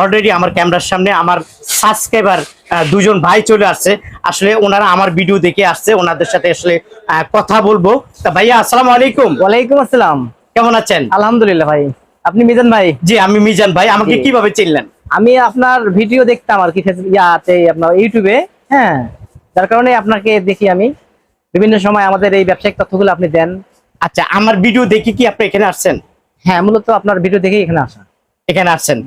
Already আমার ক্যামেরার সামনে আমার সাবস্ক্রাইবার দুজন ভাই চলে আসছে। আসলে ওনারা আমার ভিডিও দেখে আসছে ওনাদের সাথে আসলে কথা বলব। তা ভাইয়া আসসালামু আলাইকুম। ওয়ালাইকুম আসসালাম। কেমন আছেন? আলহামদুলিল্লাহ ভাই। আপনি মিজান ভাই? জি আমি মিজান ভাই। আমাকে কীভাবে চিনলেন? আমি আপনার ভিডিও দেখতাম আর কি ইয়াতে আপনার ইউটিউবে হ্যাঁ যার কারণে আপনাকে দেখি আমি। বিভিন্ন সময় আমাদের এই ব্যবসায়িক তথ্যগুলো আপনি দেন। আচ্ছা আমার ভিডিও দেখে কি আপনি এখানে আসছেন? হ্যাঁ মূলত আপনার ভিডিও দেখেই এখানে আসা। এখানে আসছেন।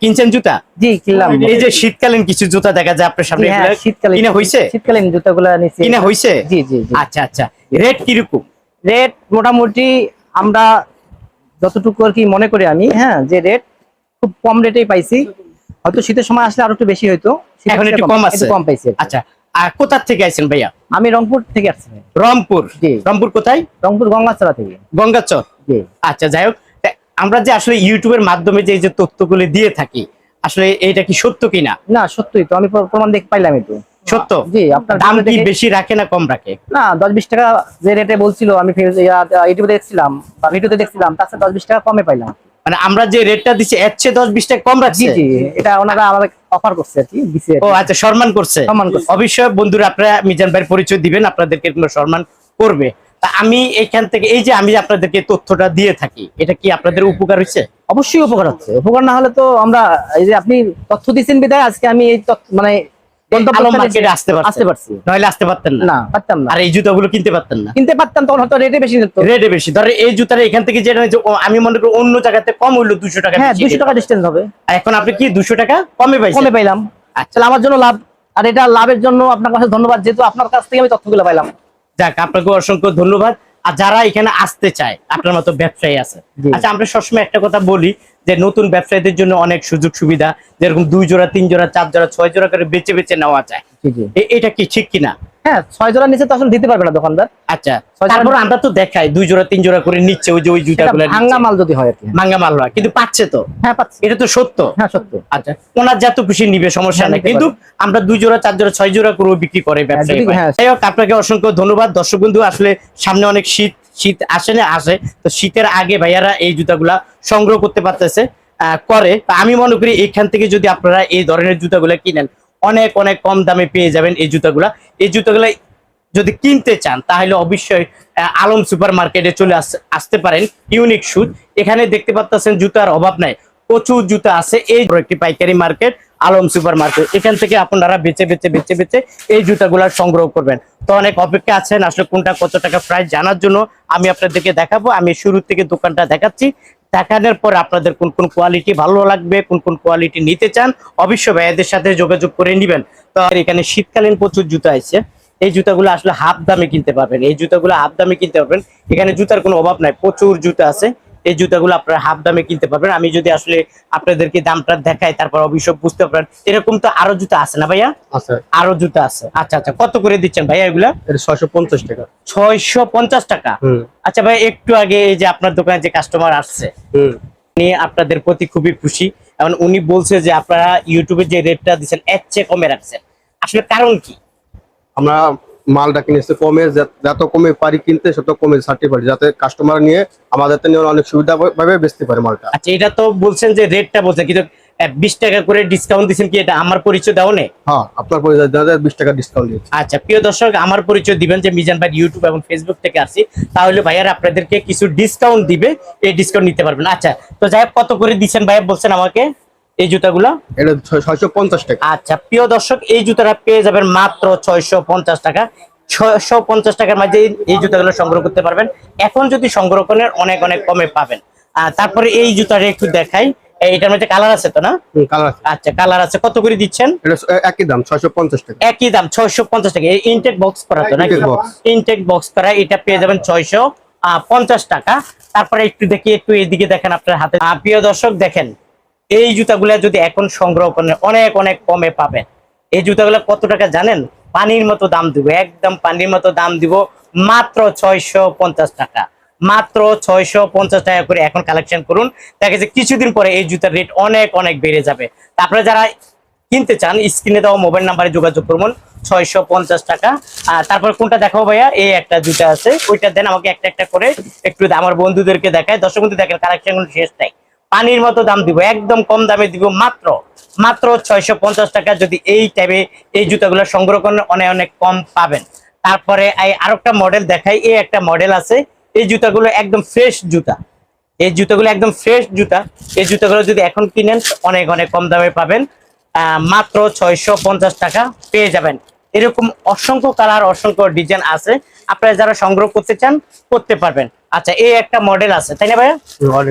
কিনছেন জুতা? জি কিনলাম। এই যে শীতকালীন কিছু জুতা দেখা যায় আপনার সামনে হ্যাঁ শীতকালীন। কিনা শীতকালীন জুতাগুলো কিনা জি জি আচ্ছা আচ্ছা। রেট কীরকম? রেট মোটামুটি আমরা যতটুকু আর কি মনে করি আমি হ্যাঁ যে রেট খুব কম রেটেই পাইছি। হয়তো শীতের সময় আসলে আরও একটু বেশি হইতো। এখন একটু কম আছে? কম পাইছি আচ্ছা আর কোথা থেকে আইছেন ভাইয়া? আমি রংপুর থেকে আসছি। রংপুর। রংপুর কোথায়? রংপুর গঙ্গাচড়া থেকে। গঙ্গাচর আচ্ছা যাই হোক। আমরা যে আসলে ইউটিউবের মাধ্যমে যে যে তথ্যগুলো দিয়ে থাকি আসলে এটা কি সত্য কিনা? না সত্যই তো আমি প্রমাণ দেখ পাইলাম তো। সত্য? জি আপনার দাম কি বেশি রাখে না কম রাখে? না দশ বিশ টাকা যে রেটে বলছিল আমি ইউটিউবে দেখছিলাম বা ভিডিওতে দেখছিলাম তার সাথে দশ বিশ টাকা কমে পাইলাম। মানে আমরা যে রেটটা দিচ্ছি এর চেয়ে দশ বিশ টাকা কম রাখছে? জি এটা ওনারা আমাদের অফার করছে আর কি দিছে ও আচ্ছা সম্মান করছে। সম্মান করছে। অবশ্যই বন্ধুরা আপনারা মিজান ভাইয়ের পরিচয় দিবেন আপনাদেরকে সম্মান করবে। আমি এখান থেকে এই যে আমি আপনাদেরকে তথ্যটা দিয়ে থাকি এটা কি আপনাদের উপকার হচ্ছে অবশ্যই উপকার হচ্ছে। উপকার না হলে তো আমরা এই যে আপনি তথ্য দিচ্ছেন বিদায় আজকে আমি এই মানে গন্তব্যস্থানে আলো মার্কেটে আসতে পারছি। নইলে আসতে পারতেন না। না পারতাম না। আর এই জুতাগুলো কিনতে পারতেন না। কিনতে পারতাম তখন হয়তো রেটে বেশি রেটে বেশি। ধরে এই এখান থেকে যেটা আমি মনে করি অন্য জায়গাতে কম হইল দুশো টাকা হ্যাঁ দুশো টাকা ডিস্টেন্স হবে। এখন আপনি কি দুশো টাকা কমে পাইছেন? কমে পাইলাম। আচ্ছা। আমার জন্য লাভ আর এটা লাভের জন্য আপনার কাছে ধন্যবাদ যেহেতু আপনার কাছ থেকে আমি তথ্যগুলো পাইলাম। যাক আপনাকে অসংখ্য ধন্যবাদ। আর যারা এখানে আসতে চায় আপনার মতো ব্যবসায়ী আছে। আচ্ছা আমরা সবসময় একটা কথা বলি যে নতুন ব্যবসায়ীদের জন্য অনেক সুযোগ সুবিধা যেরকম দুই জোড়া তিন জোড়া চার জোড়া ছয় জোড়া করে বেঁচে বেঁচে নেওয়া যায়। এটা কি ঠিক কিনা? হ্যাঁ ছয় জোড়ার নিচে তো আসলে দিতে পারবে না দোকানদার। আচ্ছা তারপর আমরা তো দেখাই দুই জোড়া তিন জোড়া করে নিচ্ছে ওই যে ওই জুতাগুলো ভাঙ্গা মাল যদি হয় আর কি। ভাঙ্গা মাল হয় কিন্তু পাচ্ছে তো? হ্যাঁ পাচ্ছি। এটা তো সত্য? হ্যাঁ সত্য। আচ্ছা ওনার যত খুশি নিবে সমস্যা হ্যাঁ, নেই। কিন্তু আমরা দুই জোড়া চার জোড়া ছয় জোড়া করে বিক্রি করে ব্যবসায়ী হ্যাঁ। যাই হোক আপনাকে অসংখ্য ধন্যবাদ। দর্শক বন্ধু আসলে সামনে অনেক শীত শীত আসে না আসে। তো শীতের আগে ভাইয়ারা এই জুতাগুলা সংগ্রহ করতে পারতেছে আহ, করে। আমি মনে করি এখান থেকে যদি আপনারা এই ধরনের জুতাগুলা কিনেন অনেক অনেক কম দামে পেয়ে যাবেন এই জুতাগুলা। এই জুতাগুলা যদি কিনতে চান, তাহলে অবশ্যই আলম সুপার মার্কেটে চলে আস- আসতে পারেন, ইউনিক শুজ এখানে দেখতে পাচ্ছেন জুতার অভাব নাই, প্রচুর জুতা আছে। এই একটি পাইকারি মার্কেট, আলম সুপার মার্কেট এখান থেকে আপনারা বেচে বেচে বেচে বেচে এই জুতাগুলা সংগ্রহ করবেন। তো অনেক অপেক্ষা আছেন, আসলে কোনটা কত টাকা প্রাইস জানার জন্য আমি আপনাদেরকে দেখাবো। আমি শুরু থেকে দোকানটা দেখাচ্ছি। দেখানোর পর আপনাদের কোন কোন কোয়ালিটি ভালো লাগবে, কোন কোন কোয়ালিটি নিতে চান, অবশ্যই ভাইয়াদের সাথে যোগাযোগ করে নেবেন। তো এখানে শীতকালীন প্রচুর জুতা আছে। এই জুতাগুলো আসলে হাফ দামে কিনতে পারবেন। এই জুতাগুলো হাফ দামে কিনতে পারবেন। এখানে জুতার কোনো অভাব নাই, প্রচুর জুতা আছে। এই জুতাগুলো আপনারা হাফ দামে কিনতে পারবেন। আমি যদি আসলে আপনাদেরকে দামটা দেখাই তারপর অবশ্যই বুঝতে পারেন এরকম তো আরও জুতা আছে না ভাইয়া? আচ্ছা আরও জুতা আছে। আচ্ছা আচ্ছা। কত করে দিচ্ছেন ভাইয়া এগুলা? ছয়শো পঞ্চাশ টাকা। ছয়শো পঞ্চাশ টাকা? হুম। আচ্ছা ভাই একটু আগে এই যে আপনার দোকানে যে কাস্টমার আসছে হুম। উনি আপনাদের প্রতি খুবই খুশি। এবং উনি বলছে যে আপনারা ইউটিউবে যে রেটটা দিচ্ছেন এর চেয়ে কমে রাখছেন। আসলে কারণ কি? আমরা মালটা কিনেছে কমে যত কমে পারি কিনতে তত কমে ছাড়তে পারি যাতে কাস্টমার নিয়ে আমাদের তো নিয়ে অনেক সুবিধা ভাবে বেচতে পারে মালটা। আচ্ছা এটা তো বলছেন যে রেটটা বলছেন কিন্তু বিশ টাকা করে ডিসকাউন্ট দিচ্ছেন কি এটা আমার পরিচয় দাও নেই? হ্যাঁ আপনার পরিচয় দেওয়া বিশ টাকা ডিসকাউন্ট দিয়েছি। আচ্ছা প্রিয় দর্শক আমার পরিচয় দিবেন যে মিজান ভাই ইউটিউব এবং ফেসবুক থেকে আসি তাহলে ভাইয়ারা আপনাদেরকে কিছু ডিসকাউন্ট দিবে এই ডিসকাউন্ট নিতে পারবেন। আচ্ছা তো যাই হোক, কত করে দিচ্ছেন ভাইয়া বলছেন আমাকে? এই জুতাগুলো? এটা ছয়শো পঞ্চাশ টাকা। আচ্ছা প্রিয় দর্শক এই জুতাটা পেয়ে যাবেন মাত্র ছয়শো পঞ্চাশ টাকা। ছয়শো পঞ্চাশ টাকার মাঝে এই- জুতাগুলো সংগ্রহ করতে পারবেন। এখন যদি সংগ্রহ করেন অনেক অনেক কমে পাবেন। তারপরে এই জুতাটা একটু দেখাই। এই- এটার মধ্যে কালার আছে তো না? আচ্ছা কালার আছে। কত করে দিচ্ছেন? একই দাম ছয়শো পঞ্চাশ টাকা। একই দাম ছয়শো পঞ্চাশ টাকা। ইনটেক বক্স করা তো নাকি। ইনটেক বক্স করা এটা পেয়ে যাবেন ছয়শো পঞ্চাশ টাকা। তারপরে একটু দেখি একটু এদিকে দেখেন আপনার হাতে। প্রিয় দর্শক দেখেন। এই জুতাগুলা যদি এখন সংগ্রহ করেন অনেক অনেক কমে পাবেন। এই জুতাগুলা কত টাকা জানেন? পানির মতো দাম দিব, একদম পানির মতো দাম দিব, মাত্র ছয়শো পঞ্চাশ টাকা। মাত্র ছয়শো পঞ্চাশ টাকা করে এখন কালেকশন করুন। দেখা যাচ্ছে কিছুদিন পরে এই জুতার রেট অনেক অনেক বেড়ে যাবে। তারপরে যারা কিনতে চান, স্ক্রিনে দেওয়া মোবাইল নাম্বারে যোগাযোগ করুন, ছয়শো পঞ্চাশ টাকা। আর তারপর কোনটা দেখাবো ভাইয়া? এই একটা জুতা আছে, ওইটা দেন আমাকে একটা একটা করে। একটু আমার বন্ধুদেরকে দেখায়। দর্শক বন্ধু, দেখেন কালেকশন শেষ নাই। পানির মতো দাম দিব, একদম কম দামে দিব মাত্র মাত্র ছয়শো পঞ্চাশ টাকা যদি এই টাইপে এই জুতাগুলো সংগ্রহ করেন, অনেক অনেক কম পাবেন। তারপরে এই আরেকটা মডেল দেখাই, এই একটা মডেল আছে, এই জুতাগুলো একদম ফ্রেশ জুতা। এই জুতাগুলো একদম ফ্রেশ জুতা, এই জুতাগুলো যদি এখন কিনেন, অনেক অনেক কম দামে পাবেন মাত্র ছয়শো পঞ্চাশ টাকা পেয়ে যাবেন। এরকম অসংখ্য কালার অসংখ্য ডিজাইন আছে। আপনারা যারা সংগ্রহ করতে চান করতে পারবেন। আচ্ছা এই একটা মডেল আছে তাই না ভাইয়া?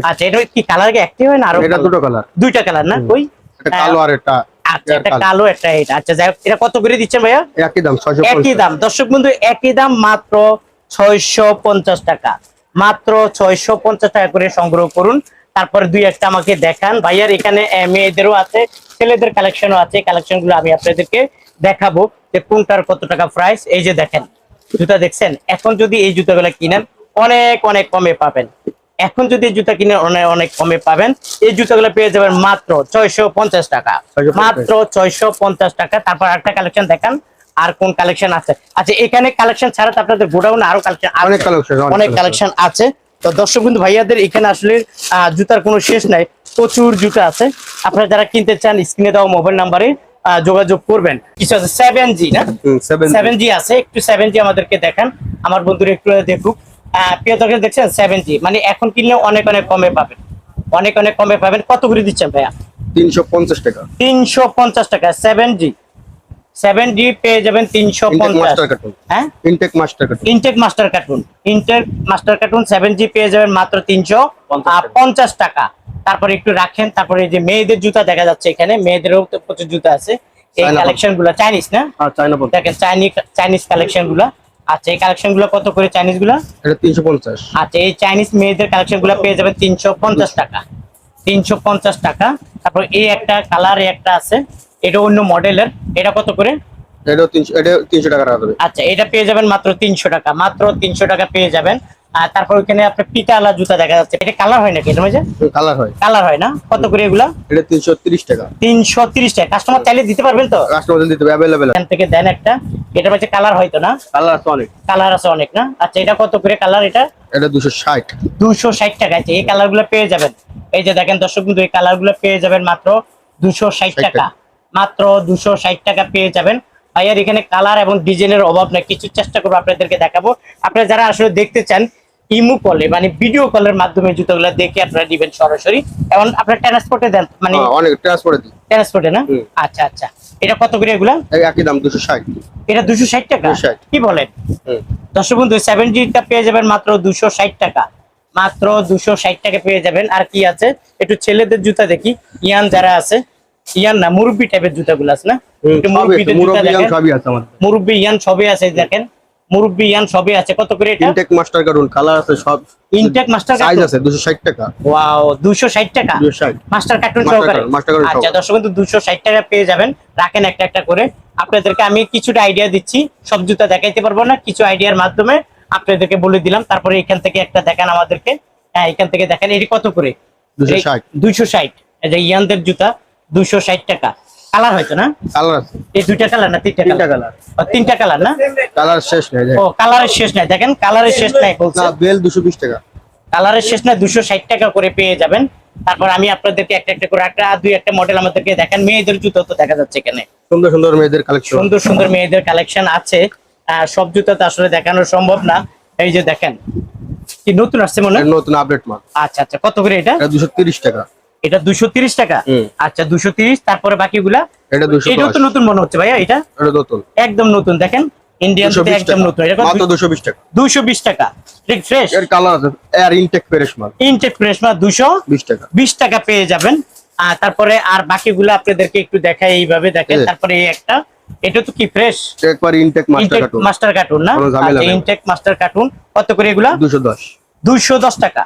আচ্ছা এটা কি কালার কি একটি হয় না আরও এটা দুটো কালার দুইটা কালার না? ওই? একটা কালো আর একটা আচ্ছা এটা কালো। একটা এটা। আচ্ছা যাই হোক, এটা কত করে দিচ্ছেন ভাইয়া? একই দাম ছয়শো একই দাম। দর্শক বন্ধু একই দাম মাত্র ছয়শো পঞ্চাশ টাকা। মাত্র ছয়শো পঞ্চাশ টাকা করে সংগ্রহ করুন। তারপরে দুই একটা আমাকে দেখান। ভাইয়ার এখানে মেয়েদেরও আছে ছেলেদের কালেকশনও আছে। কালেকশনগুলো আমি আপনাদেরকে দেখাবো যে কোনটার কত টাকা প্রাইস এই যে দেখেন জুতা দেখছেন? এখন যদি এই জুতাগুলো কিনেন অনেক অনেক কমে পাবেন। এখন যদি জুতা কিনে অনেক অনেক কমে পাবেন। এই জুতাগুলো পেয়ে যাবেন মাত্র ছয়শো পঞ্চাশ টাকা। মাত্র ছয়শো পঞ্চাশ টাকা। তারপর একটা কালেকশন দেখান আর কোন কালেকশন আছে? আচ্ছা এখানে কালেকশন ছাড়া তো আপনাদের গোডাউন আরও কালেকশন অনেক কালেকশন আছে। তো দর্শক কিন্তু ভাইয়াদের এখানে আসলে জুতার কোনো শেষ নাই প্রচুর জুতা আছে। আপনারা যারা কিনতে চান স্ক্রিনে দেওয়া মোবাইল নাম্বারে যোগাযোগ করবেন। কিছু আছে সেভেন জি না? সেভেন জি আছে একটু সেভেন জি আমাদেরকে দেখান। আমার বন্ধুরা একটু দেখুক। আহ, প্রিয় দর্শক দেখছেন সেভেন জি মানে এখন কিনলে অনেক অনেক কমে পাবেন। অনেক অনেক কমে পাবেন। কত করে দিচ্ছেন ভাইয়া? তিনশো পঞ্চাশ টাকা। তিনশো পঞ্চাশ টাকা সেভেন জি সেভেন জি পেয়ে যাবেন তিনশো ইনটেক পঞ্চাশ। মাস্টার কার্টুন হ্যাঁ? Intake master cartoon intake master cartoon intake master cartoon seven জি পেয়ে যাবেন মাত্র তিনশো পঞ্চাশ টাকা। তারপরে একটু রাখেন তারপরে এই যে মেয়েদের জুতা দেখা যাচ্ছে এখানে মেয়েদেরও তো প্রচুর জুতা আছে। এই কালেকশনগুলো চাইনিজ না? আর দেখেন চাইনিজ চাইনিজ কালেকশনগুলো আচ্ছা এই কালেকশনগুলো কত করে চাইনিজগুলো এটা তিনশো পঞ্চাশ। আচ্ছা এই চাইনিজ মেয়েদের কালেকশনগুলো পেয়ে যাবেন তিনশো পঞ্চাশ টাকা। তিনশো পঞ্চাশ টাকা। তারপর এই একটা কালার একটা আছে। এটা অন্য মডেলের এটা কত করে? এটাও তিনশো এটা তিনশো টাকা রাখা যাবে আচ্ছা এটা পেয়ে যাবেন মাত্র তিনশো টাকা মাত্র তিনশো টাকা পেয়ে যাবেন। আর তারপর ওইখানে আপনার পিতালা জুতা দেখা যাচ্ছে। এটা কালার হয় নাকি? এটা কালার হয়। কালার হয় না? কত করে এগুলা? এটা তিনশো তিরিশ টাকা। তিনশো তিরিশ টাকা। কাস্টমার চাইলে দিতে পারবেন তো? কাস্টমার দিতে হবে অ্যাভেলেবেল এখান থেকে দেন একটা। এটা মাঝে কালার হয়তো না? কালার আছে অনেক। কালার আছে অনেক না? আচ্ছা এটা কত করে কালার এটা? এটা দুশো ষাট। দুশো ষাট টাকা। আছে এই কালারগুলো পেয়ে যাবেন। এই যে দেখেন দর্শক কিন্তু এই কালারগুলো পেয়ে যাবেন মাত্র দুশো ষাট 60 টাকা। টাকা। মাত্র দুশো ষাট টাকা পেয়ে যাবেন। ভাইয়ার এখানে কালার এবং ডিজাইনের অভাব নাই কিছু চেষ্টা করব আপনাদেরকে দেখাবো। আপনারা যারা আসলে দেখতে চান ইমু কলে মানে ভিডিও কলের মাধ্যমে জুতোগুলো দেখে আপনারা দিবেন সরাসরি। এবং আপনারা ট্রান্সপোর্টে দেন মানে হ্যাঁ, অনেক ট্রান্সপোর্টে দিই। ট্রান্সপোর্টে না? আচ্ছা আচ্ছা। এটা কত করে এগুলা? একই দাম দুশো ষাট। এটা দুশো ষাট টাকা? 260 কি বলেন। দর্শক বন্ধু সেভেন জিটা পেয়ে যাবেন মাত্র দুশো ষাট টাকা। মাত্র দুশো ষাট টাকা পেয়ে যাবেন। আর কি আছে? একটু ছেলেদের জুতা দেখি। ইয়ান যারা আছে ইয়ান না মুরব্বি টাইপের জুতাগুলো আছে না? মুরব্বি ইয়ান সবই আছে দেখেন। মুরব্বি ইয়ান সবই আছে। কত করে এটা? ইনটেক মাস্টার কালার আছে সব। ইনটেক মাস্টার সাইজ আছে দুশো ষাট টাকা। ওয়াও দুশো ষাট টাকা? দুশো ষাট। মাস্টার কার্টুন সহকারে? আচ্ছা দর্শক দুশো ষাট টাকা পেয়ে যাবেন। রাখেন একটা একটা করে। আপনাদেরকে আমি কিছুটা আইডিয়া দিচ্ছি। সব জুতা দেখাইতে পারব না কিছু আইডিয়ার মাধ্যমে আপনাদেরকে বলে দিলাম। তারপরে এখান থেকে একটা দেখান আমাদেরকে। হ্যাঁ এখান থেকে দেখেন এটি কত করে? 260 দুইশো ষাট। এই যে ইয়ানদের জুতা দুইশো ষাট টাকা। কালার হয়তো না? কালার এই দুইটা কালার না তিনটা তিনটা কালার? তিনটা কালার না? কালার শেষ নেই ও কালারের শেষ নাই। দেখেন কালারের শেষ নাই বলছে। বেল দুশো বিশ টাকা। কালারের শেষ না দুশো ষাট টাকা করে পেয়ে যাবেন। তারপর আমি আপনাদেরকে একটা একটা করে একটা দুই একটা মডেল আমাদেরকে দেখেন। মেয়েদের জুতো তো দেখা যাচ্ছে এখানে। সুন্দর সুন্দর মেয়েদের কালেকশন সুন্দর সুন্দর মেয়েদের কালেকশন আছে। সব জুতো তো আসলে দেখানো সম্ভব না। এই যে দেখেন কি নতুন আসছে মনে হয়? নতুন আপডেট মাল। আচ্ছা আচ্ছা কত করে এটা? এটা দুশো তিরিশ টাকা। এটা দুশো তিরিশ টাকা। আচ্ছা দুশো তিরিশ তারপরে বাকিগুলা? এটা দুশো এটাও তো নতুন মনে হচ্ছে ভাইয়া এটা? এটা নতুন। একদম নতুন দেখেন। ইন্ডিয়ান একদম টাকা। নতুন। এটা মাত্র ঠিক ফ্রেশ এর কালার আছে। এর ইনটেক ফ্রেশ মাল। ইনটেক ফ্রেশ মা দুশো বিশ টাকা। বিশ টাকা পেয়ে যাবেন। আর তারপরে আর বাকিগুলো আপনাদেরকে একটু দেখাই এইভাবে দেখেন। তারপরে এই একটা। এটা তো কি ফ্রেশ একবার intact master carton master carton না। ইনটেক মাস্টার কার্টুন কত করে এগুলা? দুশো দশ। দুইশো দশ টাকা।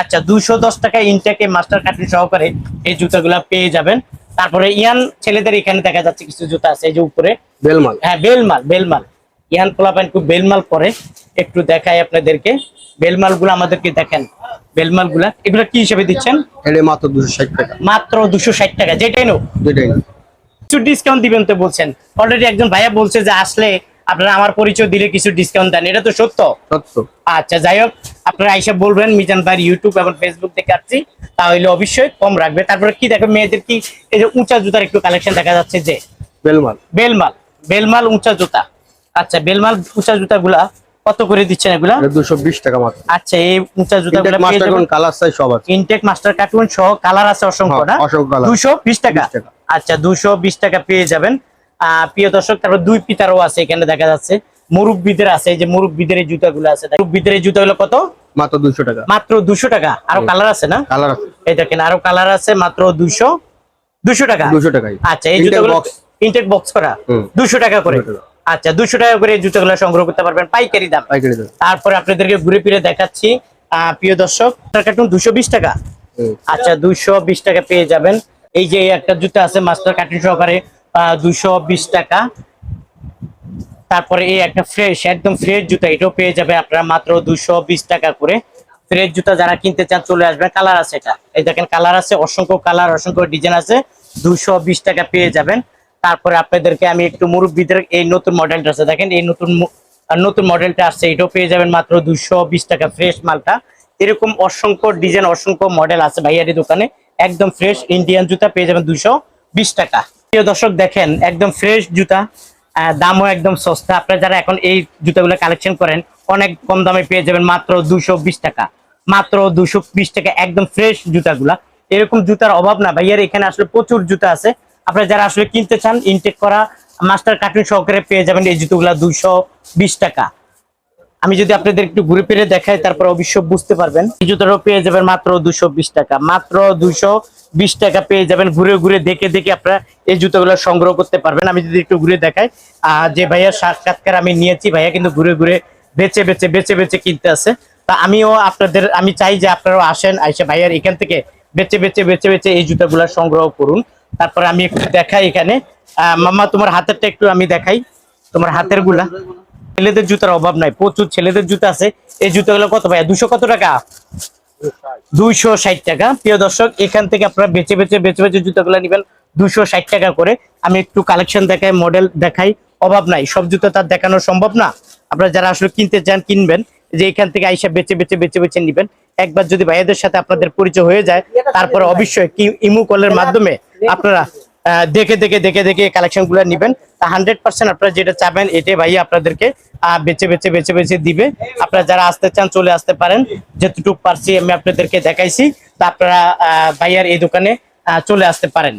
আচ্ছা দুইশো দশ টাকা ইনটেকে মাস্টার কার্টুন সহকারে এই জুতাগুলা পেয়ে যাবেন। তারপরে ইয়ান ছেলেদের এখানে দেখা যাচ্ছে কিছু জুতা আছে এই যে উপরে। বেল মাল হ্যাঁ বেলমাল বেলমাল। ইয়ান পোলাপান খুব বেলমাল পরে। একটু দেখাই আপনাদেরকে। বেলমালগুলো আমাদেরকে দেখেন। বেলমালগুলা এগুলা কি হিসেবে দিচ্ছেন? মাত্র দুশো ষাট টাকা। মাত্র দুশো ষাট টাকা যেটাই নো যেটাই না কিছু ডিসকাউন্ট দিবেন তো বলছেন। অলরেডি একজন ভাইয়া বলছে যে আসলে আপনারা আমার পরিচয় দিলে কিছু ডিসকাউন্ট দেন। এটা তো সত্য। সত্য। আচ্ছা যাই হোক। আপনারা আইসা বলবেন মিজান ভাই ইউটিউব এবং ফেসবুক দেখে আসছি তাহলে অবশ্যই কম রাখবে। তারপরে কি দেখো মেয়েদের কি এই যে উঁচা জুতার একটু কালেকশন দেখা যাচ্ছে যে? বেলমাল। বেলমাল। বেলমাল উঁচা জুতা। আচ্ছা বেলমাল উঁচা জুতাগুলা কত করে দিচ্ছেন এগুলা? এটা দুশো বিশ টাকা মাত্র। আচ্ছা এই উঁচা জুতাগুলা মাস্টার কোন কালার সাইজ সব আছে। ইনটেক মাস্টার কার্টুন সহ কালার আছে অসংখ্য না? হ্যাঁ, অসংখ্য। দুশো বিশ টাকা। 20 আচ্ছা দুশো বিশ টাকা পেয়ে যাবেন। আহ, প্রিয় দর্শক তারপর দুই পিতারও আছে এখানে দেখা যাচ্ছে। মুরব্বিদের আছে এই যে মুরব্বিদের এই জুতাগুলো আছে মুরব্বিদের এই জুতাগুলো কত? মাত্র দুশো টাকা। মাত্র দুশো টাকা। আরও কালার আছে না? কালার আছে। এই দেখেন আরও কালার আছে মাত্র দুশো দুশো টাকা। দুশো টাকাই আচ্ছা এই জুতাগুলো ইনটেক বক্স করা। দুশো টাকা করে। আচ্ছা দুশো টাকা করে এই জুতাগুলো সংগ্রহ করতে পারবেন পাইকারি দাম। পাইকারি দেবে তারপরে আপনাদেরকে ঘুরে ফিরে দেখাচ্ছি। আহ, প্রিয় দর্শক কার্টুন দুশো বিশ টাকা। হুম। আচ্ছা দুশো বিশ টাকা পেয়ে যাবেন। এই যে একটা জুতা আছে মাস্টার কার্টুন সহকারে দুশো বিশ টাকা। তারপরে এই একটা ফ্রেশ একদম ফ্রেশ জুতা, এটাও পেয়ে যাবে আপনারা মাত্র দুশো টাকা করে। ফ্রেশ জুতা যারা কিনতে চান, চলে আসবেন। কালার আছে এটা। এই দেখেন কালার আছে, অসংখ্য কালার অসংখ্য ডিজাইন আছে। দুশো টাকা পেয়ে যাবেন। তারপরে আপনাদেরকে আমি একটু মুরব্বীদের এই নতুন মডেলটা আছে। দেখেন, এই নতুন নতুন মডেলটা আসছে এটাও পেয়ে যাবেন মাত্র দুশো টাকা ফ্রেশ মালটা। এরকম অসংখ্য ডিজাইন অসংখ্য মডেল আছে ভাইয়ারি দোকানে। একদম ফ্রেশ ইন্ডিয়ান জুতা পেয়ে যাবেন দুশো টাকা। প্রিয় দর্শক, দেখেন, একদম ফ্রেশ জুতা। দামও একদম সস্তা। আপনি যারা এখন এই জুতাগুলো কালেকশন করেন, অনেক কম দামে পেয়ে যাবেন মাত্র দুশো টাকা। মাত্র দুশো টাকা, একদম ফ্রেশ জুতাগুলা। এরকম জুতার অভাব না ভাইয়ার এখানে আসলে প্রচুর জুতা আছে। আপনারা যারা আসলে কিনতে চান ইনটেক করা মাস্টার কার্টুন সহকারে পেয়ে যাবেন এই জুতোগুলা দুশো টাকা। আমি যদি আপনাদের একটু ঘুরে ফিরে দেখাই তারপর অবশ্য বুঝতে পারবেন। এই জুতোটাও পেয়ে যাবেন মাত্র দুশো টাকা। মাত্র দুশো বিশ টাকা পেয়ে যাবেন ঘুরে ঘুরে দেখে দেখে আপনারা এই জুতোগুলো সংগ্রহ করতে পারবেন। আমি যদি একটু ঘুরে দেখাই যে ভাইয়ার সাক্ষাৎকার আমি নিয়েছি ভাইয়া কিন্তু ঘুরে ঘুরে বেচে বেচে বেচে বেচে কিনতে আছে। তা আমিও আপনাদের আমি চাই যে আপনারাও আসেন আইসে ভাইয়ার এখান থেকে বেচে বেচে বেচে বেচে এই জুতাগুলো সংগ্রহ করুন। তারপরে আমি একটু দেখাই এখানে। আহ, মাম্মা তোমার হাতেরটা একটু আমি দেখাই। তোমার হাতেরগুলা ছেলেদের জুতার অভাব নাই, প্রচুর ছেলেদের জুতা আছে। এই জুতাগুলো কত ভাইয়া? দুশো কত টাকা? দুইশো ষাট টাকা। প্রিয় দর্শক, এখান থেকে আপনারা বেছে বেছে বেছে বেছে জুতাগুলো নেবেন। দুশো ষাট টাকা করে। আমি একটু কালেকশন দেখাই মডেল দেখাই। অভাব নাই, সব জুতো তার দেখানো সম্ভব না। আপনারা যারা আসলে কিনতে চান, কিনবেন। যে এখান থেকে আইসা বেছে বেছে বেছে বেছে নিবেন। একবার যদি ভাইয়াদের সাথে আপনাদের পরিচয় হয়ে যায়, তারপরে অবশ্যই কি ইমু কলের মাধ্যমে আপনারা দেখে দেখে দেখে দেখে কালেকশনগুলো নিবেন। হান্ড্রেড পার্সেন্ট আপনারা যেটা চাবেন, এটাই ভাই আপনাদেরকে বেছে বেছে বেছে বেছে দিবে। আপনারা যারা আসতে চান, চলে আসতে পারেন। যেতটুকু পারছি আমি আপনাদেরকে দেখাইছি। তা আপনারা ভাইয়ার এই দোকানে চলে আসতে পারেন।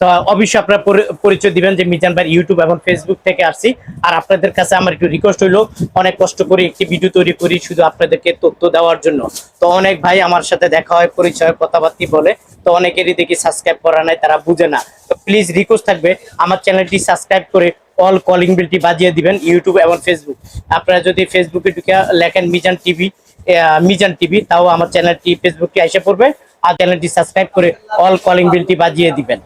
তো অবশ্যই আপনারা পরিচয় দিবেন যে মিজান ভাই ইউটিউব এবং ফেসবুক থেকে আসছি। আর আপনাদের কাছে আমার একটু রিকোয়েস্ট হইল, অনেক কষ্ট করে একটি ভিডিও তৈরি করি শুধু আপনাদেরকে তথ্য দেওয়ার জন্য। তো অনেক ভাই আমার সাথে দেখা হয়, পরিচয়, কথাবার্তি বলে, তো অনেকেরই দেখি সাবস্ক্রাইব করা নাই, তারা বুঝে না। তো প্লিজ রিকোয়েস্ট থাকবে, আমার চ্যানেলটি সাবস্ক্রাইব করে অল কলিং বিলটি বাজিয়ে দিবেন ইউটিউব এবং ফেসবুক আপনারা যদি ফেসবুকে ঢুকে লেখেন মিজান টিভি মিজান টিভি তাও আমার চ্যানেলটি ফেসবুকে এসে পড়বে, আর চ্যানেলটি সাবস্ক্রাইব করে অল কলিং বিলটি বাজিয়ে দিবেন।